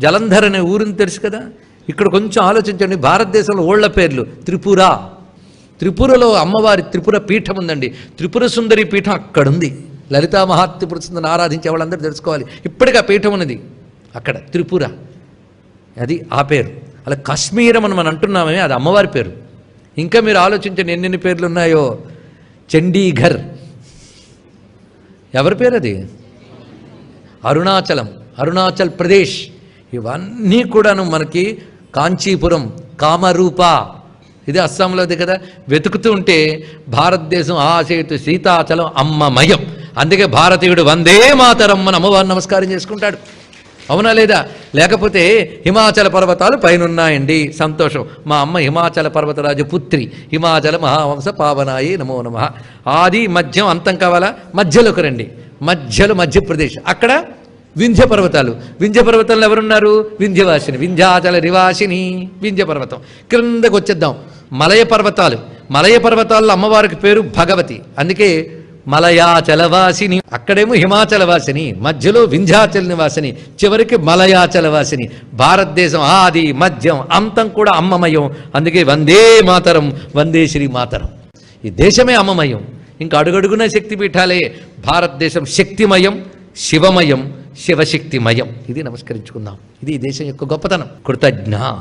జలంధర్ అనే ఊరిని తెలుసు కదా? ఇక్కడ కొంచెం ఆలోచించండి. భారతదేశంలో ఓళ్ళ పేర్లు త్రిపుర. త్రిపురలో అమ్మవారి త్రిపుర పీఠం ఉందండి. త్రిపుర సుందరి పీఠం అక్కడుంది. లలితా మహాత్రిపుర సుందరిని ఆరాధించే వాళ్ళందరూ తెలుసుకోవాలి. ఇప్పటికీ ఆ పీఠం ఉన్నది. అక్కడ త్రిపుర. అది ఆ పేరు. అలా కాశ్మీరం అని మనం అంటున్నామే అది అమ్మవారి పేరు. ఇంకా మీరు ఆలోచించండి ఎన్నెన్ని పేర్లు ఉన్నాయో. చండీఘర్. ఎవరి పేరు అది? అరుణాచలం. అరుణాచల్ ప్రదేశ్. ఇవన్నీ కూడాను మనకి కాంచీపురం కామరూప. ఇది అస్సాంలోది కదా. వెతుకుతూ ఉంటే భారతదేశం ఆశయతు సీతాచలం అమ్మమయం. అందుకే భారతీయుడు వందే మాతరం అని నమస్కారం చేసుకుంటాడు. అవునా లేదా? లేకపోతే హిమాచల పర్వతాలు పైనున్నాయండి. సంతోషం. మా అమ్మ హిమాచల పర్వతరాజు పుత్రి. హిమాచల మహావంశ పావనాయి నమో నమ. ఆది మధ్యం అంతం కావాలా? మధ్యలోకి రండి. మధ్యలో మధ్యప్రదేశ్. అక్కడ వింధ్య పర్వతాలు వింధ్య పర్వతంలో ఎవరున్నారు? వింధ్యవాసిని. వింధ్యాచల రివాసిని వింధ్య పర్వతం క్రిందకు వచ్చేద్దాం. మలయ పర్వతాలు మలయ పర్వతాల్లో అమ్మవారికి పేరు భగవతి. అందుకే మలయాచలవాసిని. అక్కడేమో హిమాచలవాసిని. మధ్యలో వింధ్యాచల నివాసిని. చివరికి మలయాచలవాసిని. భారతదేశం ఆది మధ్యం అంతం కూడా అమ్మమయం. అందుకే వందే మాతరం వందే శ్రీ మాతరం. ఈ దేశమే అమ్మమయం. ఇంకా అడుగడుగున శక్తిపీఠాలే. భారతదేశం శక్తిమయం శివమయం. శివశక్తిమయం. ఇది నమస్కరించుకుందాం. ఇది ఈ దేశం యొక్క గొప్పతనం. కృతజ్ఞ.